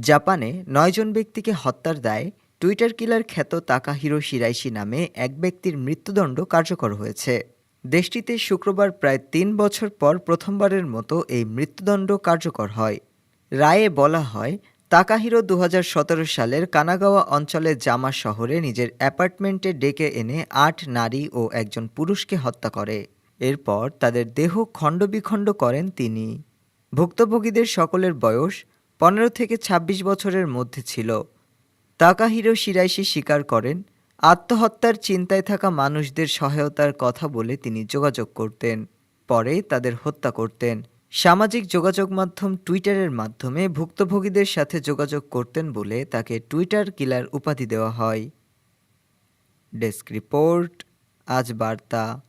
জাপানে নয়জন ব্যক্তিকে হত্যার দায়ে টুইটার কিলার খ্যাত তাকাহিরো শিরাইশি নামে এক ব্যক্তির মৃত্যুদণ্ড কার্যকর হয়েছে। দেশটিতে শুক্রবার প্রায় তিন বছর পর প্রথমবারের মতো এই মৃত্যুদণ্ড কার্যকর হয়। রায়ে বলা হয়, তাকাহিরো দু হাজার সতেরো সালের কানাগাওয়া অঞ্চলের জামা শহরে নিজের অ্যাপার্টমেন্টে ডেকে এনে আট নারী ও একজন পুরুষকে হত্যা করে। এরপর তাদের দেহ খণ্ডবিখণ্ড করেন তিনি। ভুক্তভোগীদের সকলের বয়স পনেরো থেকে ২৬ বছরের মধ্যে ছিল। তাকাহিরো শিরাইশি স্বীকার করেন, আত্মহত্যার চিন্তায় থাকা মানুষদের সহায়তার কথা বলে তিনি যোগাযোগ করতেন, পরে তাদের হত্যা করতেন। সামাজিক যোগাযোগ মাধ্যম টুইটারের মাধ্যমে ভুক্তভোগীদের সাথে যোগাযোগ করতেন বলে তাকে টুইটার কিলার উপাধি দেওয়া হয়। ডেস্ক রিপোর্ট, আজ বার্তা।